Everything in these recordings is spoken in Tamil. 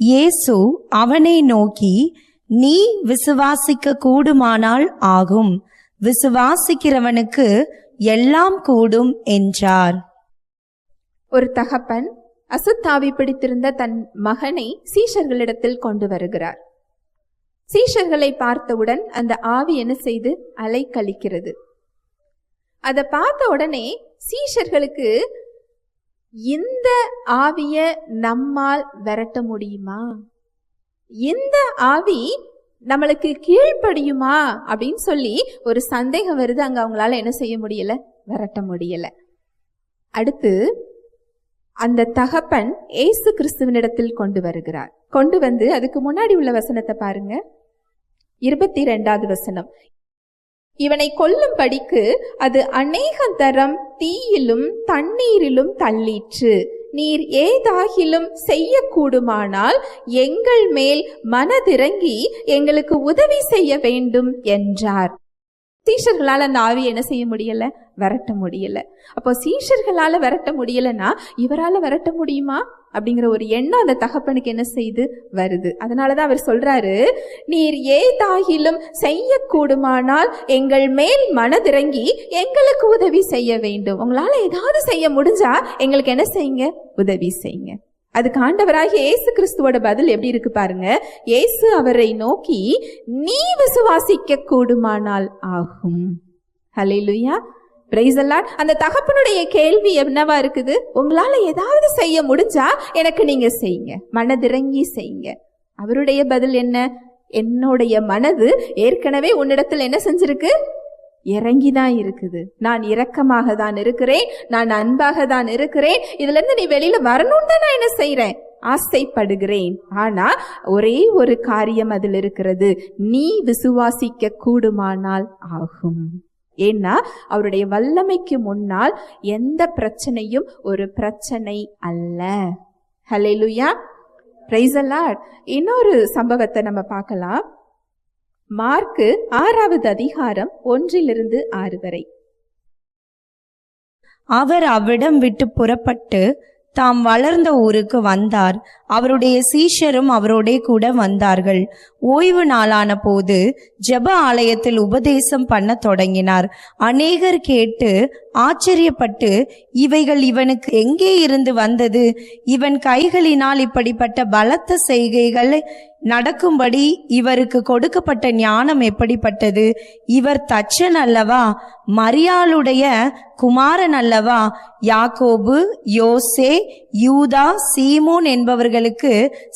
இயேசு அவனை நோக்கி நீ விசுவாசிக்க கூடுமானால் ஆகும். விசுவாசிக்கிறவனுக்கு எல்லாம் கூடும் என்றார். ஒரு தகப்பன் அசுத்தாவி பிடித்திருந்த தன் மகனை சீஷர்களிடத்தில் கொண்டு வருகிறார். சீஷர்களை பார்த்தவுடன் அந்த ஆவி என்ன செய்து? அலை கழிக்கிறது அதை பார்த்த உடனே சீஷர்களுக்கு இந்த ஆவிய நம்மால் விரட்ட முடியுமா? இந்த ஆவி நம்மளுக்கு கீழ்ப்படியுமா? அப்படின்னு சொல்லி ஒரு சந்தேகம் வருது. அங்க அவங்களால என்ன செய்ய முடியல? விரட்ட முடியல. அடுத்து அந்த தகப்பன் ஏசு கிறிஸ்துவனிடத்தில் கொண்டு வருகிறார். கொண்டு வந்து அதுக்கு முன்னாடி உள்ள வசனத்தை பாருங்க. இருபத்தி ரெண்டாவது வசனம். இவனை கொல்லும்படிக்கு அது அநேக தரம் தீயிலும் தண்ணீரிலும் தள்ளிற்று. நீர் ஏதாகிலும் செய்யக்கூடுமானால் எங்கள் மேல் மனதிறங்கி எங்களுக்கு உதவி செய்ய வேண்டும் என்றார். சீஷர்களால் அந்த ஆவி என்ன செய்ய முடியல? விரட்ட முடியல. அப்போ சீஷர்களால் விரட்ட முடியலன்னா இவரால் விரட்ட முடியுமா? அப்படிங்கிற ஒரு எண்ணம் அந்த தகப்பனுக்கு என்ன செய்து வருது. அதனாலதான் அவர் சொல்றாரு நீர் ஏதாகிலும் செய்யக்கூடுமானால் எங்கள் மேல் மனதிறங்கி எங்களுக்கு உதவி செய்ய வேண்டும். உங்களால் ஏதாவது செய்ய முடிஞ்சா எங்களுக்கு என்ன செய்யுங்க? உதவி செய்யுங்க. அதுக்கு ஆண்டவராகிய இயேசு கிறிஸ்துவோட பதில் எப்படி இருக்கு பாருங்க. இயேசு அவரை நோக்கி நீ விசுவாசிக்க கூடுமானால் ஆகும். ஹalleluya. பிரைஸ் அல்லாட் அந்த தகப்பனுடைய கேள்வி என்னவா இருக்குது? உங்களால ஏதாவது செய்ய முடிஞ்சா எனக்கு நீங்க செய்யுங்க. மனதிறங்கி செய்யுங்க. அவருடைய பதில் என்ன? என்னுடைய மனது ஏற்கனவே உன்னிடத்தில் என்ன செஞ்சிருக்கு? இறங்கி தான் இருக்குது. நான் இரக்கமாக தான் இருக்கிறேன். நான் அன்பாக தான் இருக்கிறேன். இதுல இருந்து நீ வெளியில வரணும்னு தான் நான் என்ன செய்கிறேன் ஆசைப்படுகிறேன். ஆனா ஒரே ஒரு காரியம் அதில் இருக்கிறது. நீ விசுவாசிக்க கூடுமானால் ஆகும். ஏன்னா அவருடைய வல்லமைக்கு முன்னால் எந்த பிரச்சனையும் ஒரு பிரச்சனை அல்ல. ஹalleluya பிரைஸ் அல்லாட் இன்னொரு சம்பவத்தை நம்ம பார்க்கலாம். மார்க்கு ஆறாவது அதிகாரம் ஒன்றிலிருந்து ஆறு வரை. அவர் அவ்விடம் விட்டு புறப்பட்டு தாம் வளர்ந்த ஊருக்கு வந்தார். அவருடைய சீஷரும் அவரோடே கூட வந்தார்கள். ஓய்வு நாளான போது ஜெப ஆலயத்தில் உபதேசம் பண்ண தொடங்கினார். அநேகர் கேட்டு ஆச்சரியப்பட்டு இவைகள் இவனுக்கு எங்கே இருந்து வந்தது? இவன் கைகளினால் இப்படிப்பட்ட பலத்த செய்கைகள் நடக்கும்படி இவருக்கு கொடுக்கப்பட்ட ஞானம் எப்படிப்பட்டது? இவர் தச்சன் அல்லவா? மரியாளுடைய குமாரன் அல்லவா? யாக்கோபு யோசே யூதா சீமோன் என்பவர்களுக்கு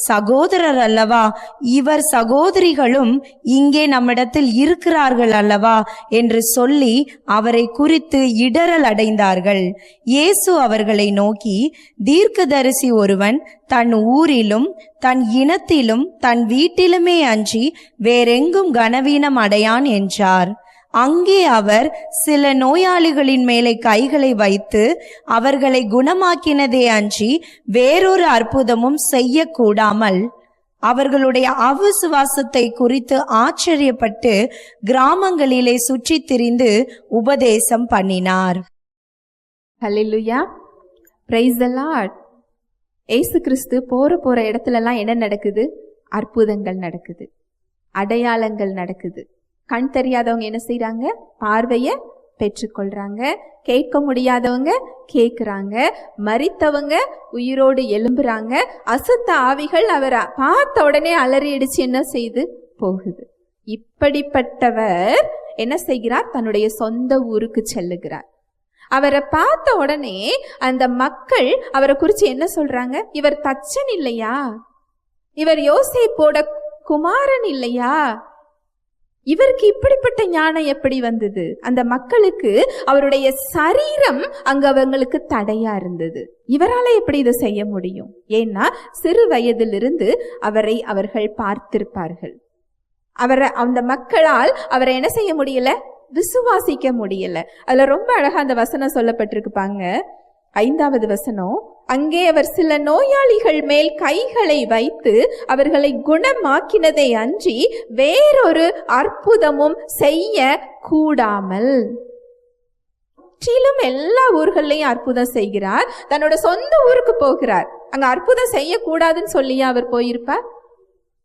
சகோதரர் அல்லவா? இவர் சகோதரிகளும் இங்கே நம்மிடத்தில் இருக்கிறார்கள் அல்லவா? என்று சொல்லி அவரை குறித்து இடரல் அடைந்தார்கள் இயேசு அவர்களை நோக்கி தீர்க்கதரிசி ஒருவன் தன் ஊரிலும் தன் இனத்திலும் தன் வீட்டிலுமே அன்றி வேறெங்கும் கனவீனம் அடையான் என்றார். அங்கே அவர் சில நோயாளிகளின் மேலே கைகளை வைத்து அவர்களை குணமாக்கினதே அன்றி வேறொரு அற்புதமும் செய்யக்கூடாமல் அவர்களுடைய அவிசுவாசத்தை குறித்து ஆச்சரியப்பட்டு கிராமங்களிலே சுற்றி திரிந்து உபதேசம் பண்ணினார். ஹalleluya. பிரைஸ் ஏசு கிறிஸ்து போற போற இடத்துலலாம் என்ன நடக்குது? அற்புதங்கள் நடக்குது. அடையாளங்கள் நடக்குது. கண் தெரியாதவங்க என்ன செய்யறாங்க பார்வைய பெற்றுக்கொள்கிறாங்க கேட்க முடியாதவங்க கேட்குறாங்க மறித்தவங்க உயிரோடு எழும்புறாங்க. அசுத்த ஆவிகள் அவரை பார்த்த உடனே அலறிடிச்சு என்ன செய்து? போகுது. இப்படிப்பட்டவர் என்ன செய்கிறார்? தன்னுடைய சொந்த ஊருக்கு செல்லுகிறார். அவரை பார்த்த உடனே அந்த மக்கள் அவரை குறித்து என்ன சொல்றாங்க? இவர் தச்சன் இல்லையா? இவர் யோசேப்போட குமாரன் இல்லையா? இவருக்கு இப்படிப்பட்ட ஞானம் எப்படி வந்தது? அந்த மக்களுக்கு அவருடைய சரீரம் அங்க அவங்களுக்கு தடையா இருந்தது. இவரால எப்படி இதை செய்ய முடியும்? ஏன்னா சிறு வயதிலிருந்து அவரை அவர்கள் பார்த்திருப்பார்கள். அவரை அந்த மக்களால் அவரை என்ன செய்ய முடியல? விசுவாசிக்க முடியல. அதுல ரொம்ப அழகா அந்த வசனம் சொல்லப்பட்டிருக்குப்பாங்க ஐந்தாவது வசனம் அங்கே அவர் சில நோயாளிகள் மேல் கைகளை வைத்து அவர்களை குணமாக்கினதை அன்றி வேறொரு அற்புதமும் செய்ய கூடாமல் முற்றிலும் எல்லா ஊர்கள்லையும் அற்புதம் செய்கிறார். தன்னோட சொந்த ஊருக்கு போகிறார். அங்க அற்புதம் செய்யக்கூடாதுன்னு சொல்லியா அவர் போயிருப்பார்?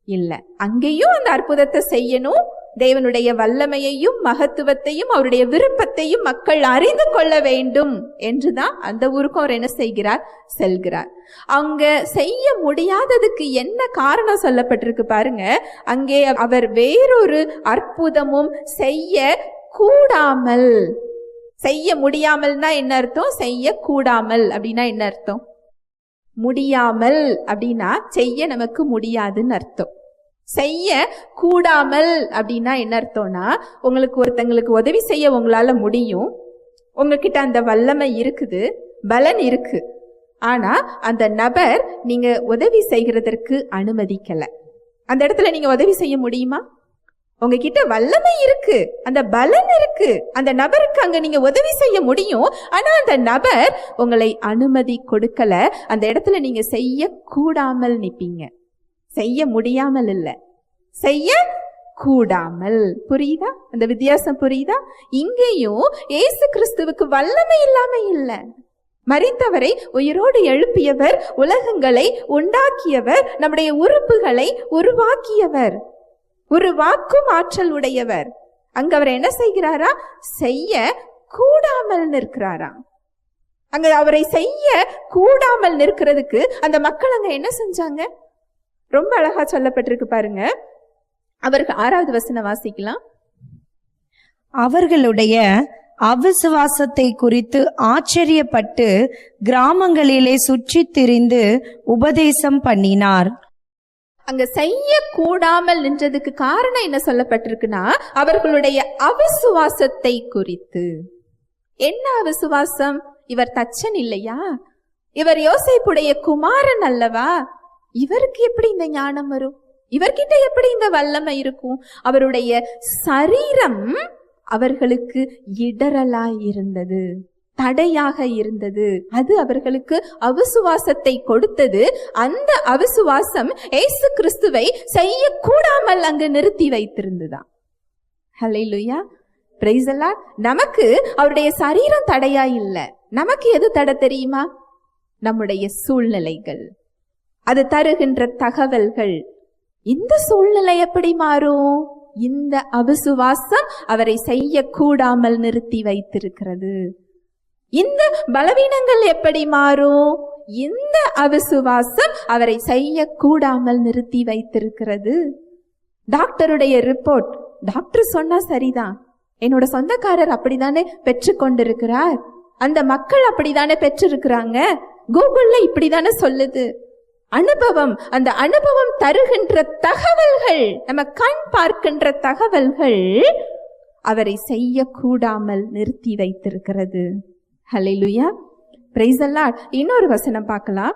இல்ல. அங்கேயும் அந்த அற்புதத்தை செய்யணும். தேவனுடைய வல்லமையையும் மகத்துவத்தையும் அவருடைய விருப்பத்தையும் மக்கள் அறிந்து கொள்ள வேண்டும் என்றுதான் அந்த ஊருக்கும் அவர் என்ன செய்கிறார்? செல்கிறார். அங்க செய்ய முடியாததுக்கு என்ன காரணம் சொல்லப்பட்டிருக்கு பாருங்க. அங்கே அவர் வேறொரு அற்புதமும் செய்ய கூடாமல் செய்ய முடியாமல்னா என்ன அர்த்தம்? செய்ய கூடாமல் அப்படின்னா என்ன அர்த்தம்? முடியாமல் அப்படின்னா செய்ய நமக்கு முடியாதுன்னு அர்த்தம். செய்ய கூடாமல் அப்படின்னா என்ன அர்த்தம்னா உங்களுக்கு ஒருத்தங்களுக்கு உதவி செய்ய உங்களால் முடியும். உங்ககிட்ட அந்த வல்லமை இருக்குது பலன் இருக்கு. ஆனா அந்த நபர் நீங்க உதவி செய்கிறதற்கு அனுமதிக்கலை. அந்த இடத்துல நீங்க உதவி செய்ய முடியுமா? உங்ககிட்ட வல்லமை இருக்கு அந்த பலன் இருக்கு அந்த நபருக்கு அங்க நீங்க உதவி செய்ய முடியும். ஆனா அந்த நபர் உங்களை அனுமதி கொடுக்கல அந்த இடத்துல நீங்க செய்ய கூடாமல் நிப்பீங்க. செய்ய முடியாமல் இல்லை. செய்ய கூடாமல். புரியுதா? அந்த வித்தியாசம் புரியுதா? இங்கேயும் ஏசு கிறிஸ்துவுக்கு வல்லமை இல்லாம இல்லை. மறித்தவரை உயிரோடு எழுப்பியவர் உலகங்களை உண்டாக்கியவர் நம்முடைய உறுப்புகளை உருவாக்கியவர். உருவாக்கும் ஆற்றல் உடையவர். அங்க அவர் என்ன செய்கிறாரா? செய்ய கூடாமல் நிற்கிறாரா? அங்க அவரை செய்ய கூடாமல் நிற்கிறதுக்கு அந்த மக்கள் அங்க என்ன செஞ்சாங்க? ரொம்ப அழகா சொல்லப்பட்டிருக்கு பாருங்க. அவருக்கு ஆறாவது வசனம் வாசிக்கலாம். அவர்களுடைய அவிசுவாசத்தை குறித்து ஆச்சரியப்பட்டு கிராமங்களிலே சுற்றித் திரிந்து உபதேசம் பண்ணினார். அங்க செய்ய கூடாமல் நின்றதுக்கு காரணம் என்ன சொல்லப்பட்டிருக்குன்னா அவர்களுடைய அவிசுவாசத்தை குறித்து. என்ன அவிசுவாசம்? இவர் தச்சன் இல்லையா? இவர் யோசேப்புடைய குமாரன் அல்லவா? இவருக்கு எப்படி இந்த ஞானம் வரும்? இவர்கிட்ட எப்படி இந்த வல்லமை இருக்கும்? அவருடைய சரீரம் அவர்களுக்கு இடரலாய் இருந்தது தடையாக இருந்தது. அது அவர்களுக்கு அவிசுவாசத்தை கொடுத்தது. அந்த அவிசுவாசம் ஏசு கிறிஸ்துவை செய்யக்கூடாமல் அங்கு நிறுத்தி வைத்திருந்துதான். ஹalleluya லுயா the நமக்கு அவருடைய சரீரம் தடையா இல்லை. நமக்கு எது தடை தெரியுமா? நம்முடைய சூழ்நிலைகள். அது தருகின்ற தகவல்கள். இந்த சூழ்நிலை எப்படி மாறும்? இந்த அவிசுவாசம் அவரை செய்யக்கூடாமல் நிறுத்தி வைத்திருக்கிறது. இந்த பலவீனங்கள் எப்படி மாறும்? இந்த அவிசுவாசம் அவரை செய்யக்கூடாமல் நிறுத்தி வைத்திருக்கிறது. டாக்டருடைய ரிப்போர்ட். டாக்டர் சொன்னா சரிதான். என்னோட சொந்தக்காரர் அப்படிதானே பெற்று கொண்டிருக்கிறார். அந்த மக்கள் அப்படிதானே பெற்றிருக்கிறாங்க? கூகுள்ல இப்படிதானே சொல்லுது. அனுபவம் அந்த அனுபவம் தருகின்ற தகவல்கள் நம்ம கண் பார்க்கின்ற தகவல்கள் அவரை செய்யக்கூடாமல் நிறுத்தி வைத்திருக்கிறது. ஹalleluya பிரைஸ் the இன்னொரு வசனம் பார்க்கலாம்.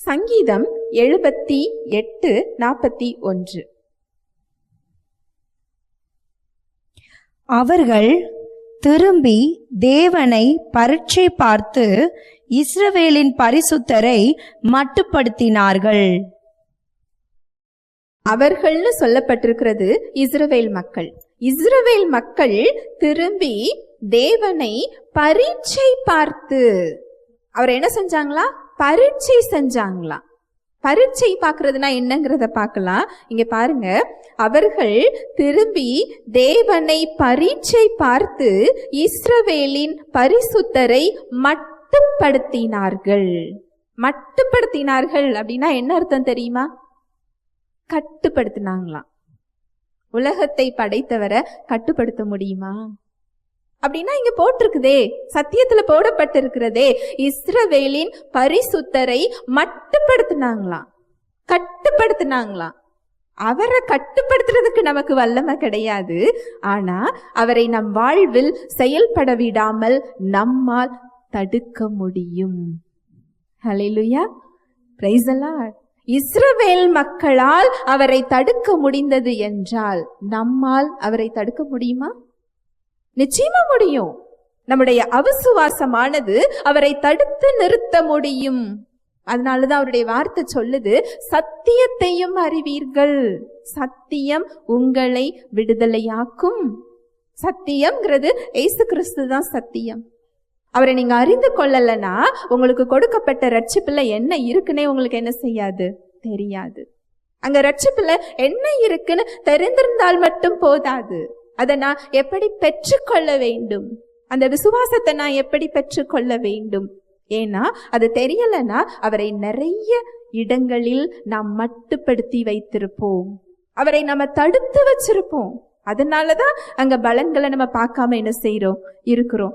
சங்கீதம் எழுபத்தி எட்டு நாற்பத்தி ஒன்று. அவர்கள் திரும்பி தேவனை பரீட்சை பார்த்து இஸ்ரவேலின் பரிசுத்தரை மட்டுப்படுத்தினார்கள். அவர்கள்னு சொல்லப்பட்டிருக்கிறது இஸ்ரவேல் மக்கள். இஸ்ரவேல் மக்கள் திரும்பி தேவனை பரீட்சை பார்த்து அவர் என்ன செஞ்சாங்களா? பரீட்சை செஞ்சாங்களா? பரீட்சை பார்க்கறதுனா என்னங்கிறத பார்க்கலாம். இங்க பாருங்க. அவர்கள் திரும்பி தேவனை பரீட்சை பார்த்து இஸ்ரவேலின் பரிசுத்தரை மட்டுப்படுத்தினார்கள் மட்டுப்படுத்தினார்கள் அப்படின்னா என்ன அர்த்தம் தெரியுமா? கட்டுப்படுத்தினாங்களாம். உலகத்தை படைத்தவரை கட்டுப்படுத்த முடியுமா? அப்படின்னா இங்க போட்டிருக்குதே. சத்தியத்துல போடப்பட்டிருக்கிறதே. இஸ்ரவேலின் பரிசுத்தரை மட்டுப்படுத்தினாங்களாம். கட்டுப்படுத்தினாங்களாம். அவரை கட்டுப்படுத்துறதுக்கு நமக்கு வல்லமை கிடையாது. ஆனா அவரை நம் வாழ்வில் செயல்பட விடாமல் நம்மால் தடுக்க முடியும். ஹலெலுயா பிரைஸ் இஸ்ரவேல் மக்களால் அவரை தடுக்க முடிந்தது என்றால் நம்மால் அவரை தடுக்க முடியுமா? நிச்சயமா முடியும். நம்முடைய அவசுவாசமானது அவரை தடுத்து நிறுத்த முடியும். அதனாலதான் அவருடைய வார்த்தை சொல்லுது சத்தியத்தையும் அறிவீர்கள். சத்தியம் உங்களை விடுதலையாக்கும். சத்தியம்ங்கிறது ஏசு கிறிஸ்து தான் சத்தியம். அவரை நீங்க அறிந்து கொள்ளலைன்னா உங்களுக்கு கொடுக்கப்பட்ட ரட்சிப்புல என்ன இருக்குன்னே உங்களுக்கு என்ன செய்யாது? தெரியாது. அங்க ரட்சிப்புல என்ன இருக்குன்னு தெரிந்திருந்தால் மட்டும் போதாது. அதை நான் எப்படி பெற்றுக்கொள்ள வேண்டும்? அந்த விசுவாசத்தை நான் எப்படி பெற்றுக்கொள்ள வேண்டும்? ஏன்னா அது தெரியலைன்னா அவரை நிறைய இடங்களில் நாம் மட்டுப்படுத்தி வைத்திருப்போம். அவரை நம்ம தடுத்து வச்சிருப்போம். அதனாலதான் அங்க பலன்களை நம்ம பார்க்காம என்ன செய்கிறோம் இருக்கிறோம்.